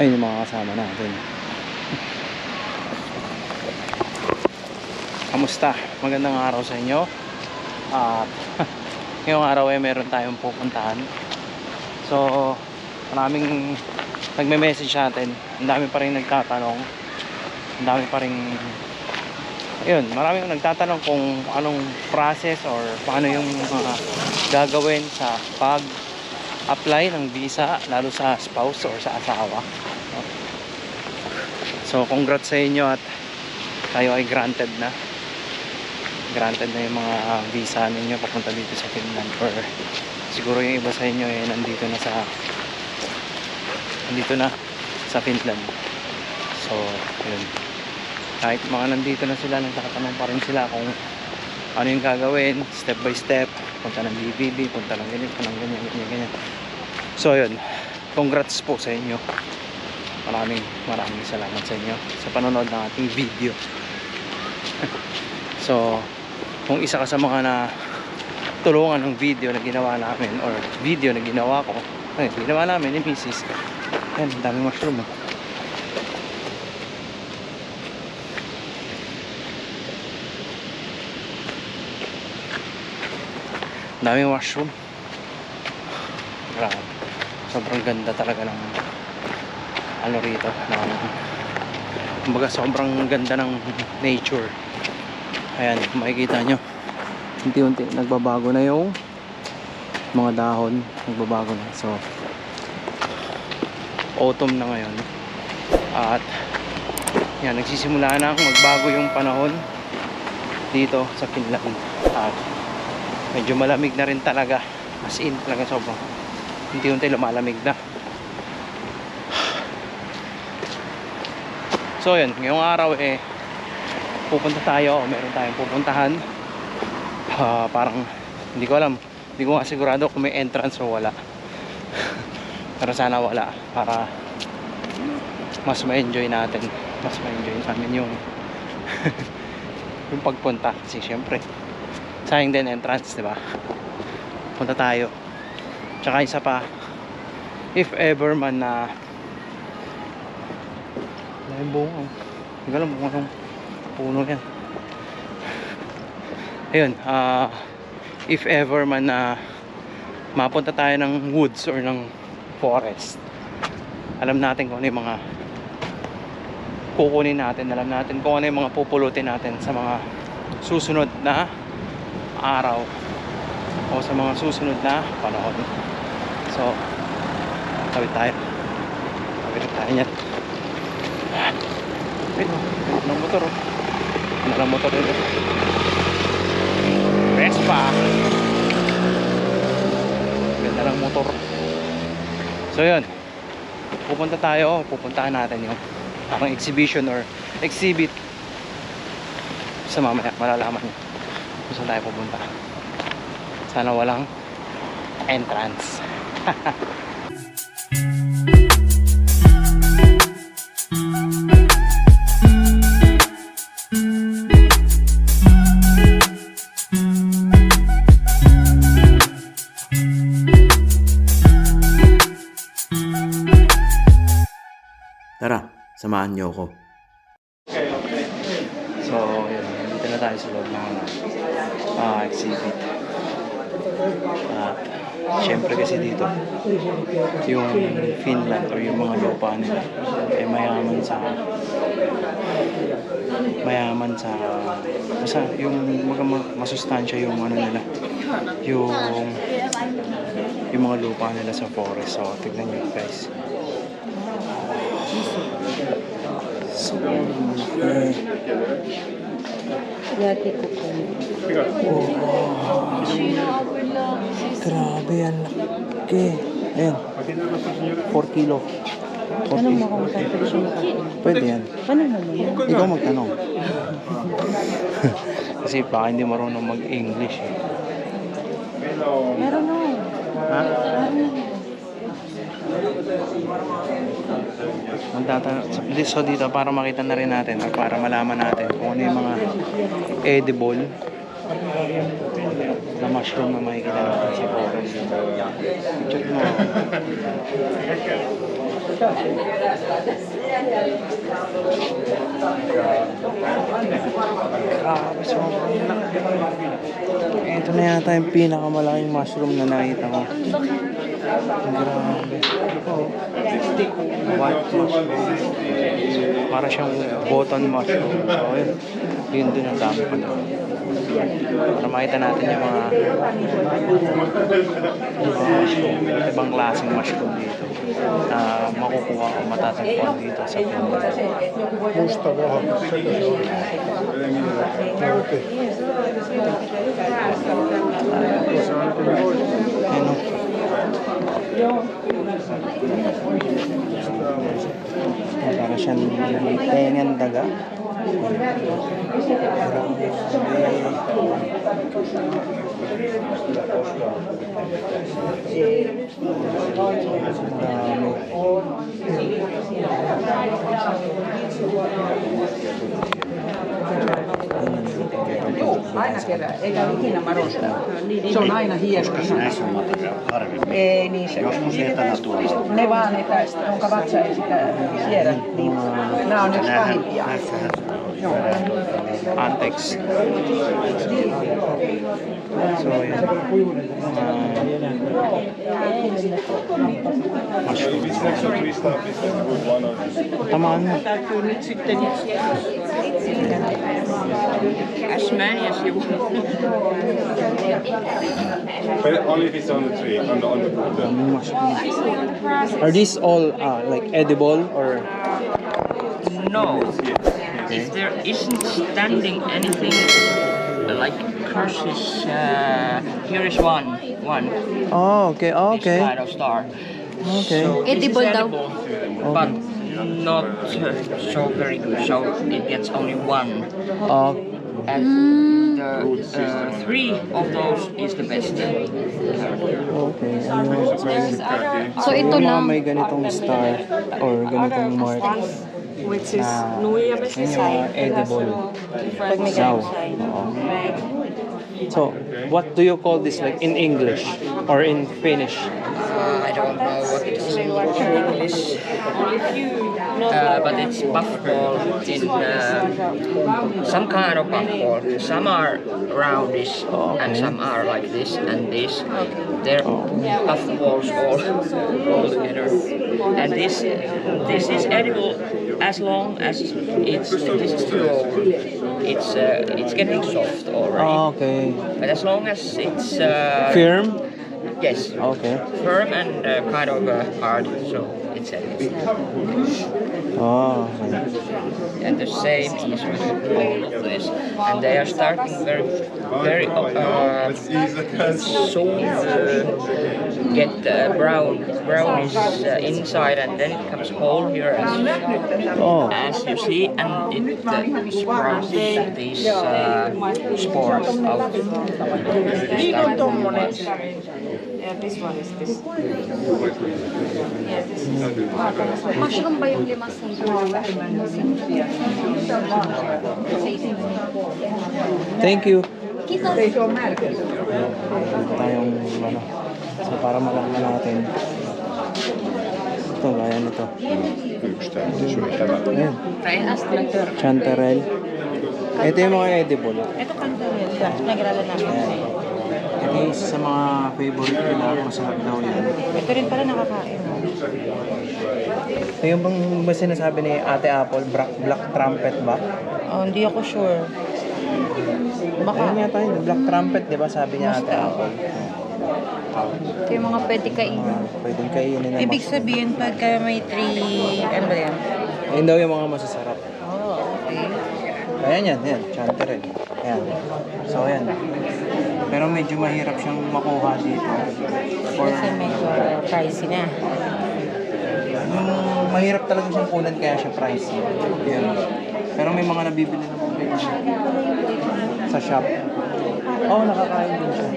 Ayun yung mga kasama natin. Kamusta? Magandang araw sa inyo. At ngayong araw ay meron tayong pupuntahan. So, maraming nagme-message sa atin. Ang dami pa rin nagtatanong. Ang dami pa rin Ayun, maraming nagtatanong kung anong process or paano yung mga gagawin sa pag apply ng visa lalo sa spouse or sa asawa. So, congrats sa inyo at tayo ay granted na. Granted na yung mga visa ninyo papunta dito sa Finland or siguro yung iba sa inyo eh nandito na sa nandito na sa Finland. So, yun kahit mga nandito na sila nagtatanong pa rin sila kung ano yung gagawin step by step punta ng BBB punta ng ganyan punta ng ganyan ganyan ganyan so yun congrats po sa inyo maraming maraming salamat sa inyo sa panonood ng ating video so kung isa ka sa mga na tulungan ng video na ginawa namin or video na ginawa ko ay ginawa namin ni Mrs. yan daming mushroom oh. Daming washroom. Grabe. Sobrang ganda talaga ng ano rito ng kumbaga sobrang ganda ng nature. Ayan makikita nyo. Unti-unti nagbabago na yung mga dahon. Nagbabago na. So autumn na ngayon. At yan nagsisimula na magbago yung panahon dito sa Finland. At medyo malamig na rin talaga. As in talaga sobrang unti-unti lumalamig na. So yun. Ngayong araw eh pupunta tayo. O meron tayong pupuntahan. Ah, parang hindi ko alam. Hindi ko nga sigurado kung may entrance o wala. Pero sana wala. Para mas ma-enjoy natin. Mas ma-enjoy namin yung yung pagpunta. Kasi syempre sayang din entrance, di ba? Punta tayo. Tsaka isa pa, if ever man na wala yung bunga. Hindi ko alam kung anong puno yan. Ayun, ah if ever man na mapunta tayo ng woods or ng forest, alam natin kung ano yung mga kukunin natin, alam natin kung ano yung mga pupulutin natin sa mga susunod na araw o sa mga susunod na panahon. So tawid tayo. Tawid tayo niyan. Wait mo ng motor oh? Ng motor nito Vespa. Ganda ng motor. So yun. Pupunta tayo. Pupuntahan natin yung parang exhibition or exhibit. Sa mamaya malalaman nyo kung saan tayo pupunta. Sana walang entrance. Tara, samahan niyo ako. So, yun, dito na tayo sa loob ng ah, exhibit. At, syempre kasi dito, yung Finland or yung mga lupa nila, ay mayaman sa mayaman sa basta yung masustansya yung ano nila yung yung mga lupa nila sa forest so tignan nyo guys so eh, Yati ko po. Grabe yan. Okay. Ayan. 4 kilo. 4 Tanong mo kung saan pwede siya. Pwede yan. Tanong mo muna. Ikaw magtanong. Kasi baka hindi marunong mag-English eh. Meron na. Ha? Meron na. Magtata so dito para makita na rin natin or para malaman natin kung ano yung mga edible na mushroom na makikita natin sa forest. Check mo. Grabe, sobrang laki. Ito na yata yung pinakamalaking mushroom na nakita ko. Grabe. White mushroom. Para siyang button mushroom. So, yun. Yun din ang dami pa doon. Para makita natin yung mga mga mushroom. Ibang klaseng mushroom dito. Na makukuha o matatagpuan dito sa sekö se on? Okei. Ano? Para siyang tengan daga. Aina kerää, eikä ole ikinä marosta. Se on aina hieno. Näissä on harvemmin. Ei niin se. Joskus etänä tuolla. Ne vaan etäistä, jonka vatsa ei sitä siedä. Niin, nämä on yksi pahimpia. Näissähän se on. Joo. Antex. So. Uh, mushroom. Tamaan mo. Täytyy nyt sitten Cashmania sivu. But only if it's on the tree, on the, on the, the Mushroom. Are these all uh, like edible or No. If there isn't standing anything like curses, uh, here is one, one. Oh, okay. Oh, This okay. kind of star. Okay. So it is Edible daw. edible, but not uh, so very good. So it gets only one, Uh, and the uh, three of those is the best. okay. Ano, So ito yung mga lang. may ganitong star or ganitong mark Which is na nuija yun yung mga edible. Pag may Saw. ganun sign. Oo. So, what do you call this like in English or in Finnish? Uh, I don't know what it is in English. Uh, but it's puffball in uh, some kind of puffball. Some are roundish and some are like this and this. They're puffballs all, all together. And this this is edible as long as it's this is too old. It's uh, it's getting soft already. Oh, okay. But as long as it's uh, Firm? Yes, Okay. firm and uh, kind of uh, hard, so it's edible. Oh, and the same is with all of this. And they are starting very, very uh, soon uh, get uh, brown, brownish uh, inside, and then it comes whole here as, Oh, as you see, and it uh, sprouts these uh, spores out. Yeah, this one is this. Mushroom ba yung lima sa thank you. Tayong ano. So, para malaman natin. Ito, gaya nito. Ayan. Chanterelle. Ito yung mga edible. Ito kantarel. Nagrala namin. Ito yung isa sa mga favorite nila. Masarap daw yan. Ito rin pala nakakain. Ito yung bang ba sinasabi ni Ate Apple, black, black trumpet ba? Oh, hindi ako sure. Baka. Ayun yata yun, black trumpet, di ba sabi niya Ate Apple? Ito yung mga pwede kainin. Ah, pwedeng kainin na Ibig mas- sabihin, pagka may three, ano ba yan? Ayun daw yung mga masasarap. Oh, okay. Ayan yan, yan, chanterelle. Ayan. So, ayan. Pero medyo mahirap siyang makuha dito. Or, Kasi medyo pricey na. yung mahirap talaga siyang kunan kaya siya pricey. Yun. Pero may mga nabibili naman kayo sa shop. Oo, oh, nakakain din siya.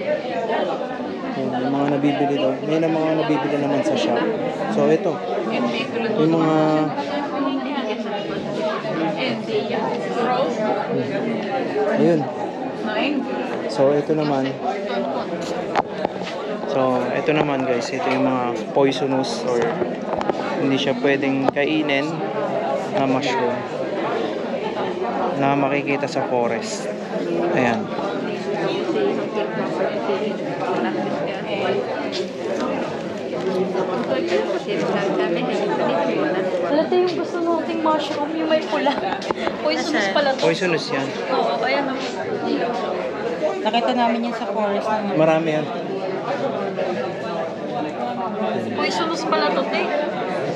Yun, yung mga nabibili daw. May na mga nabibili naman sa shop. So, ito. Yung mga... Ayun. So, ito naman. ito naman guys, ito yung mga poisonous or hindi siya pwedeng kainin na mushroom na makikita sa forest. Ayan. Ito yung gusto nating mushroom, yung may pula. Poisonous pala to. Poisonous yan. Oo, ayan. Nakita namin yan sa forest. Marami yan. Poisonous pala to, te.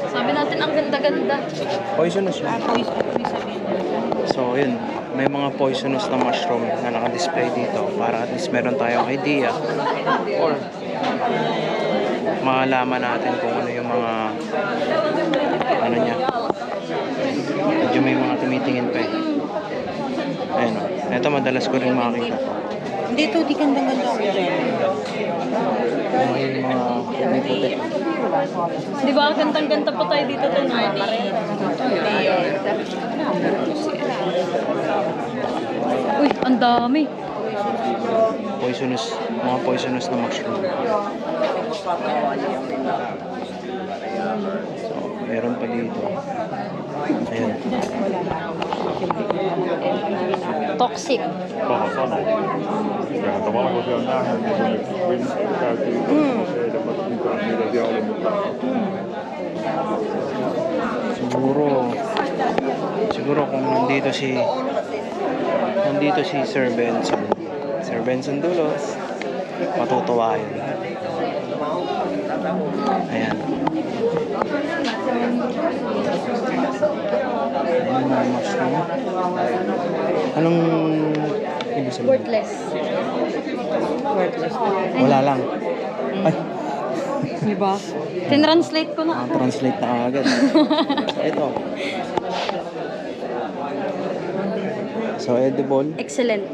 Sabi natin, ang ganda-ganda. Poisonous yan. So, yun. May mga poisonous na mushroom na naka-display dito para at least meron tayong idea or malaman natin kung ano yung mga ano niya. Medyo may mga tumitingin pa eh. Ayun o. Ito madalas ko rin makikita. Dito, di gandang-ganda ako dyan. Di ba, gantang-ganta pa tayo dito, te. Uy, ang dami. Poisonous, mga poisonous na mushroom. So, meron pa dito. Ayan. Toxic. Paha. Kyllähän tavallaan kun siellä nähnyt, niin kun käytiin matkin kanssa, mitä siellä oli, mutta Siguro, siguro kung nandito si, nandito si Sir Benson, Sir Benson Dulos, matutuwa yun. Ayan. Anong ibig sabihin? Worthless. Wala lang. Ay, Di ba? Tinranslate ko na. translate na agad. so, ito. So, edible. Excellent.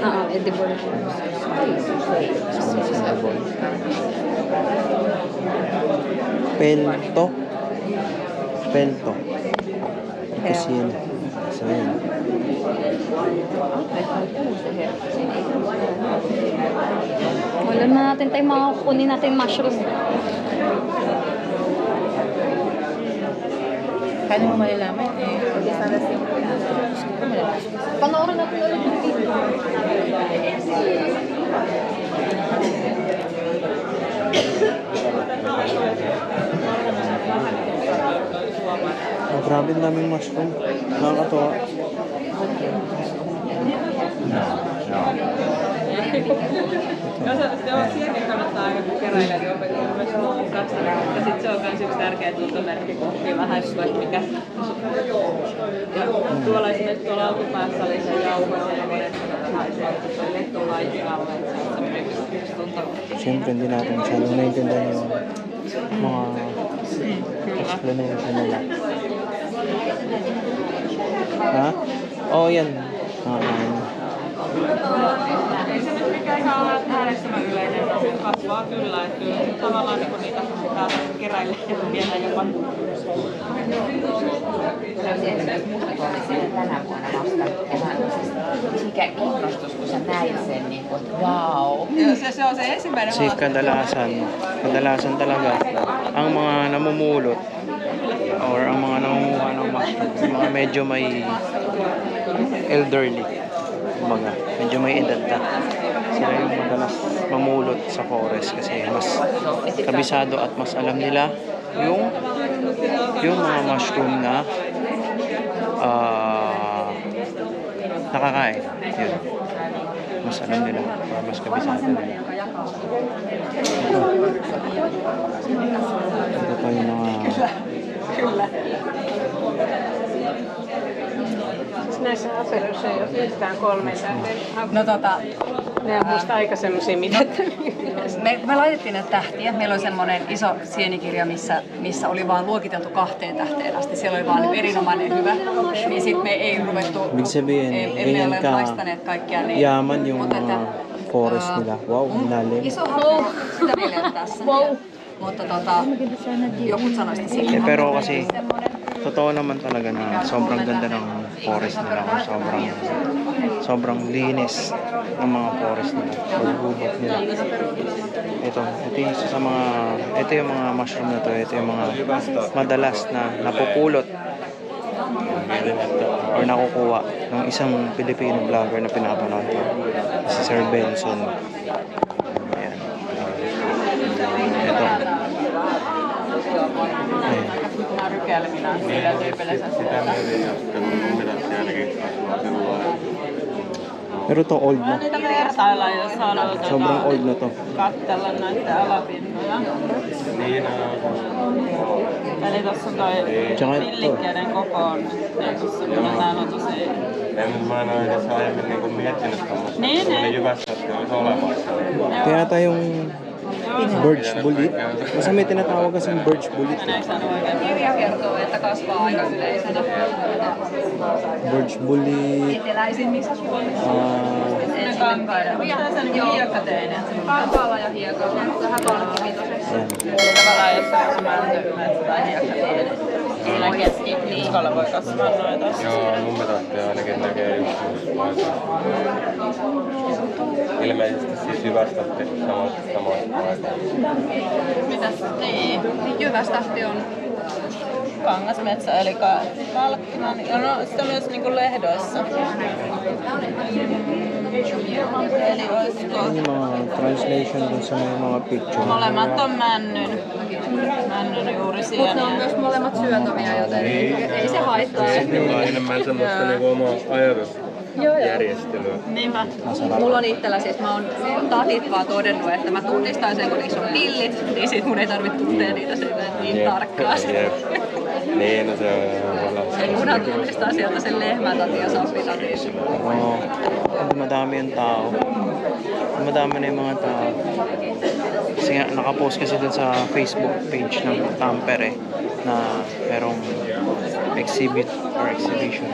Oo, edible. Edible. Pelto. Pelto. Kusin. So, yun. Wala na natin tayo makakunin natin mushroom. Paano mo malalaman? Eh, Panoorin natin ulit yung video. Oh, grabe ang daming mushroom. Nakakatawa. Joo, sielläkin kannattaa aina kun keräillä, niin opetella myös kanssa. Ja sitten se on myös yksi tärkeä tuntomerkki, oppii vähän, että mikä... Ja tuolla esimerkiksi tuolla alkupäässä oli se jauho, ja monessa vähän se, että se on lehtulaisia, että se on semmoinen yksi tuntomerkki. Siyempre, hindi natin masyadong naiintindihan yung mga explanation nila. Ha? Oo, oh, yan. Ah, ah. Ei mikään ihan se kasvaa kyllä, että tavallaan niin niitä täältä keräilee viedään jopa tänä vuonna vasta. Ja mä, siis, mikä innostus, kun sä näit sen, niin kuin, että wow. Se, se on se ensimmäinen Kasi kadalasan, kadalasan talaga, ang mga namumulot or ang mga nangunguha ng yung mga medyo may elderly, kumbaga, medyo may edad na. Sila yung madalas mamulot sa forest kasi mas kabisado at mas alam nila yung yung mga mushroom na ah nakakain. Yun. Mas alam nila. or Mas kabisado nila. Ito pa yung mga Näissä aperoissa ei ole yhtään kolme tähden. No tota, Ne on musta aika semmosia mitättömiä. Me, me laitettiin näitä tähtiä. Meillä oli semmoinen iso sienikirja, missä, missä oli vaan luokiteltu kahteen tähteen asti. Siellä oli vaan niin erinomainen hyvä. Niin sitten me ei ruvettu, ei, emme ole maistaneet kaikkia niin. yaman yung Mutta että, forest nila. Wow, lalim. Iso happo, sitä meillä ole tässä. Wow. Mutta tota, joku sanoi sitä Eh, silloin. pero kasi, totoo naman talaga na sobrang ganda ng forest nila sobrang sobrang linis ng mga forest nila or gubat nila. ito, ito yung isa sa mga, ito yung mga mushroom na to, ito yung mga madalas na napupulot or nakukuha ng isang Filipino vlogger na pinapanood ko, si Sir Benson. Närykälminä sillä tyypillä sä Sitä myöten ja sitten mun mielestä ainakin kasvaa sellainen. Pero to old na. Niitä vertaillaan, jos haluaa Sobrang old na to. katsella näitä alapintoja. Niin, äh, Eli tuossa on toi pillikkeiden koko on niin tuossa täällä on tosi... en mä en ole edes aiemmin niin miettinyt tuommoista. Niin, niin. Oli Jyvässässä olisi olemassa. Kaya tayong Birch bullet. Basta may tinatawag kasing birch bullet. Hirya kertoo, että kasvaa aika yleisenä. Birch bullet. Uh, kankailla. Hiekkateinen. Kankaalla ja hiekalla. Vähän kolmikivitosessa. On mänty tai hiekkateinen. Siinä keskiviikolla voi kasvaa. Joo, mun mielestä ainakin näkee yksi. Ilmeisesti siis Jyvästahti samasta samasta paikasta. Mitäs? Niin. Jyvästahti on Kangasmetsä eli ka- kalkkinan. Ja no sitä myös niinku lehdoissa. Eli olisiko translation sa may mga picture. molemmat on männyn. Männyn juuri Mutta ne on myös molemmat syötäviä, joten ei, ei se haittaa. Joka on enemmän semmoista niinku omaa ajatusjärjestelyä. Niinpä. Mulla on itsellä siis, mä oon tatit vaan todennut, että mä tunnistan sen, kun niissä on pillit, niin sit mun ei tarvitse tuntea niitä silleen niin tarkkaan. Jep. Niin, no se on ihan paras. Kunhan tunnistaa sieltä sen lehmätatin ja sappitatin. Oo. Hindi madami yung tao. Madami na yung mga tao. Kasi nga, nakapost kasi dun sa Facebook page ng Tampere na merong exhibit or exhibition.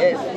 Yes.